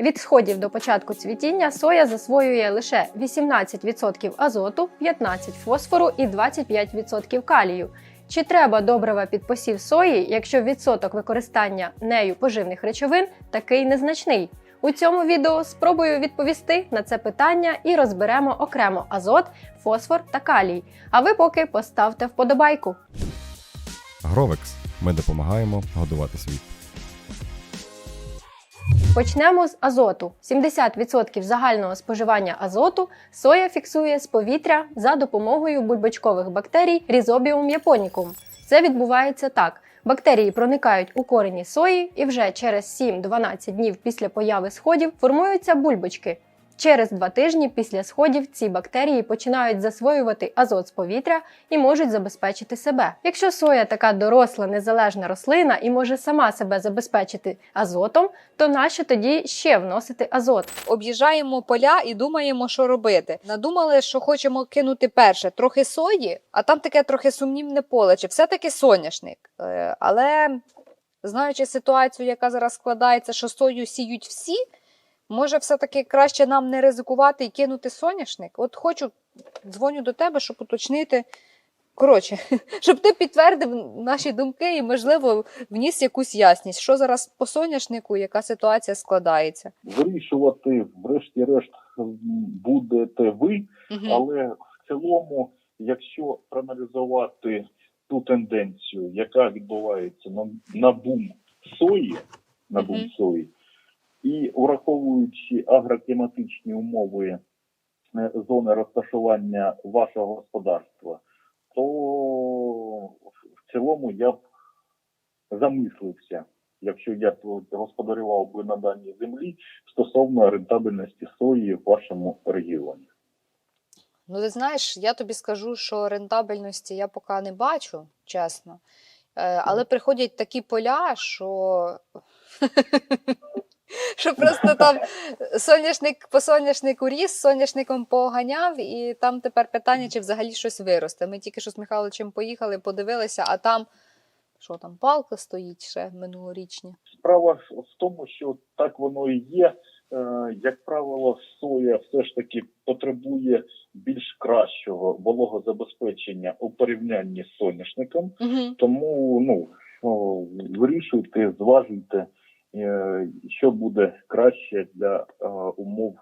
Від сходів до початку цвітіння соя засвоює лише 18% азоту, 15% фосфору і 25% калію. Чи треба добрива під посів сої, якщо відсоток використання нею поживних речовин такий незначний? У цьому відео спробую відповісти на це питання і розберемо окремо азот, фосфор та калій. А ви поки поставте вподобайку. Гровекс. Ми допомагаємо годувати світ. Почнемо з азоту. 70% загального споживання азоту соя фіксує з повітря за допомогою бульбочкових бактерій Rhizobium japonicum. Це відбувається так. Бактерії проникають у корені сої і вже через 7-12 днів після появи сходів формуються бульбочки. Через два тижні після сходів ці бактерії починають засвоювати азот з повітря і можуть забезпечити себе. Якщо соя така доросла незалежна рослина і може сама себе забезпечити азотом, то нащо тоді ще вносити азот? об'їжджаємо поля і думаємо, що робити. Надумали, що хочемо кинути перше трохи сої, а там таке трохи сумнівне поле, чи все-таки соняшник. Е, Але знаючи ситуацію, яка зараз складається, що сою сіють всі, може, все-таки краще нам не ризикувати і кинути соняшник. От хочу, дзвоню до тебе, щоб уточнити. Коротше, щоб ти підтвердив наші думки і, можливо, вніс якусь ясність, що зараз по соняшнику, яка ситуація складається. Вирішувати, врешті-решт, будете ви, Мгм. але в цілому, якщо проаналізувати ту тенденцію, яка відбувається на, на бум сої, на бум Мгм. сої, і враховуючи агрокліматичні умови е, зони розташування вашого господарства, то в цілому я б замислився, якщо я господарював би на даній землі стосовно рентабельності сої в вашому регіоні. Ну, ти знаєш, я тобі скажу, що рентабельності я поки не бачу, чесно. Е, Але приходять такі поля, що. Що просто там соняшник по соняшнику ріс, соняшником поганяв, і там тепер питання, чи взагалі щось виросте. Ми тільки що з Михайловичем поїхали, подивилися, а там що там, палка стоїть ще минулорічні. Справа в тому, що так воно і є. Е, Як правило, соя все ж таки потребує більш кращого вологозабезпечення у порівнянні з соняшником. Угу. Тому ну вирішуйте, зважуйте, що буде краще для е, умов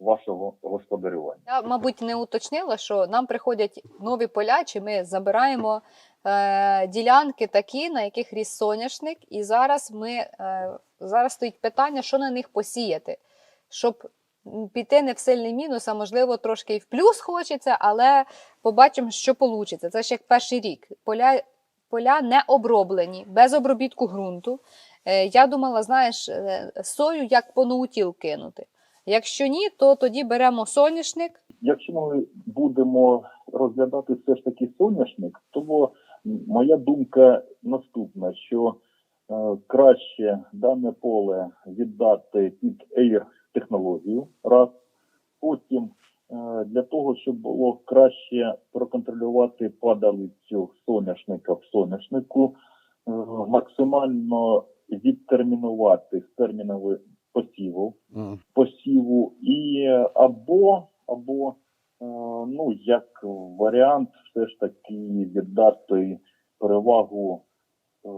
вашого господарювання. Я, мабуть, не уточнила, що нам приходять нові поля, чи ми забираємо е, ділянки такі, на яких ріс соняшник, і зараз ми е, зараз стоїть питання, що на них посіяти, щоб піти не в сильний мінус, а можливо трошки і в плюс хочеться, але побачимо, що вийде. Це ж як перший рік. Поля, поля не оброблені, без обробітку ґрунту. Е, я думала, знаєш, е, сою як по наутіл кинути. Якщо ні, то тоді беремо соняшник. Якщо ми будемо розглядати все ж таки соняшник, то моя думка наступна: що е, краще дане поле віддати під Air технологію, раз потім для того, щоб було краще проконтролювати падалицю соняшника в соняшнику, максимально відтермінувати з термінової посіву посіву, і е, або, або е, ну, як варіант, все ж таки віддати перевагу е,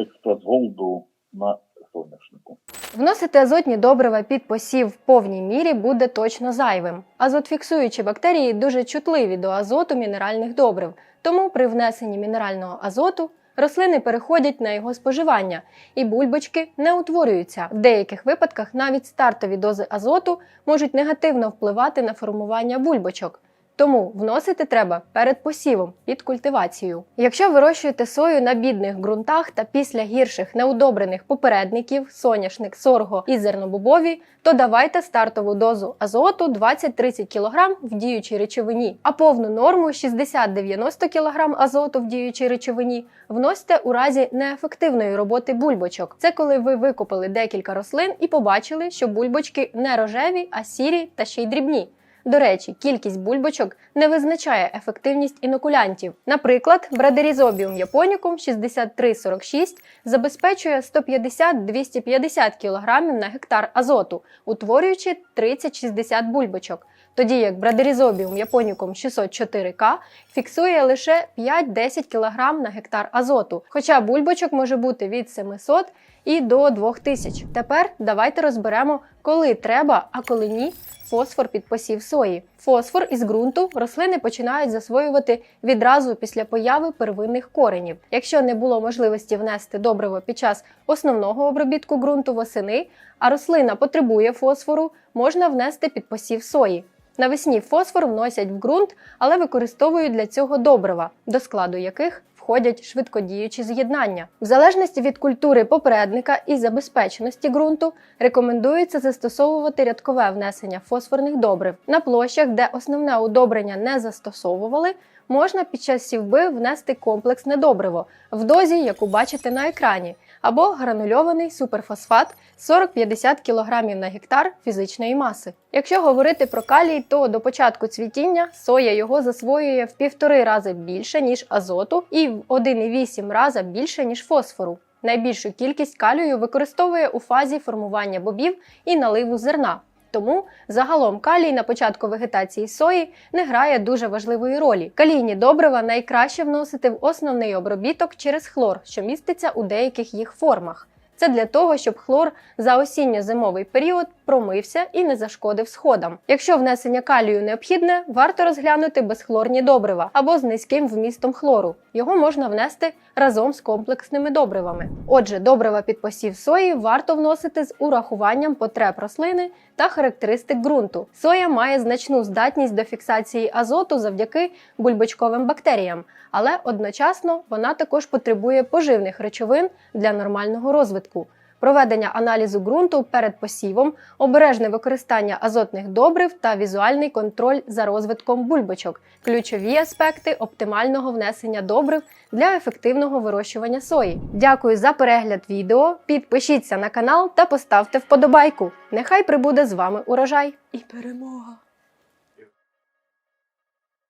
експрес голду на соняшнику. Вносити азотні добрива під посів в повній мірі буде точно зайвим. Азотфіксуючі бактерії дуже чутливі до азоту мінеральних добрив, тому при внесенні мінерального азоту рослини переходять на його споживання, і бульбочки не утворюються. В деяких випадках навіть стартові дози азоту можуть негативно впливати на формування бульбочок. Тому вносити треба перед посівом під культивацією. Якщо вирощуєте сою на бідних ґрунтах та після гірших неудобрених попередників, соняшник, сорго і зернобобові, то давайте стартову дозу азоту 20-30 кг в діючій речовині, а повну норму 60-90 кг азоту в діючій речовині вносьте у разі неефективної роботи бульбочок. Це коли ви викопали декілька рослин і побачили, що бульбочки не рожеві, а сірі та ще й дрібні. До речі, кількість бульбочок не визначає ефективність інокулянтів. Наприклад, брадерізобіум японікум 6346 забезпечує 150-250 кг на гектар азоту, утворюючи 30-60 бульбочок, тоді як брадерізобіум японікум 604К фіксує лише 5-10 кг на гектар азоту, хоча бульбочок може бути від 700 і до 2000. Тепер давайте розберемо, коли треба, а коли ні. Фосфор під посів сої. Фосфор із ґрунту рослини починають засвоювати відразу після появи первинних коренів. Якщо не було можливості внести добриво під час основного обробітку ґрунту восени, а рослина потребує фосфору, можна внести під посів сої. Навесні фосфор вносять в ґрунт, але використовують для цього добрива, до складу яких входять швидкодіючі з'єднання. В залежності від культури попередника і забезпеченості ґрунту рекомендується застосовувати рядкове внесення фосфорних добрив. На площах, де основне удобрення не застосовували, можна під час сівби внести комплексне добриво в дозі, яку бачите на екрані, або гранульований суперфосфат 40-50 кг на гектар фізичної маси. Якщо говорити про калій, то до початку цвітіння соя його засвоює в півтори рази більше, ніж азоту, і в 1,8 рази більше, ніж фосфору. Найбільшу кількість калію використовує у фазі формування бобів і наливу зерна. Тому загалом калій на початку вегетації сої не грає дуже важливої ролі. Калійні добрива найкраще вносити в основний обробіток через хлор, що міститься у деяких їх формах. Це для того, щоб хлор за осінньо-зимовий період промився і не зашкодив сходам. Якщо внесення калію необхідне, варто розглянути безхлорні добрива або з низьким вмістом хлору. Його можна внести разом з комплексними добривами. Отже, добрива під посів сої варто вносити з урахуванням потреб рослини та характеристик ґрунту. Соя має значну здатність до фіксації азоту завдяки бульбочковим бактеріям, але одночасно вона також потребує поживних речовин для нормального розвитку. Проведення аналізу ґрунту перед посівом, обережне використання азотних добрив та візуальний контроль за розвитком бульбочок ключові аспекти оптимального внесення добрив для ефективного вирощування сої. Дякую за перегляд відео. Підпишіться на канал та поставте вподобайку. Нехай прибуде з вами урожай і перемога!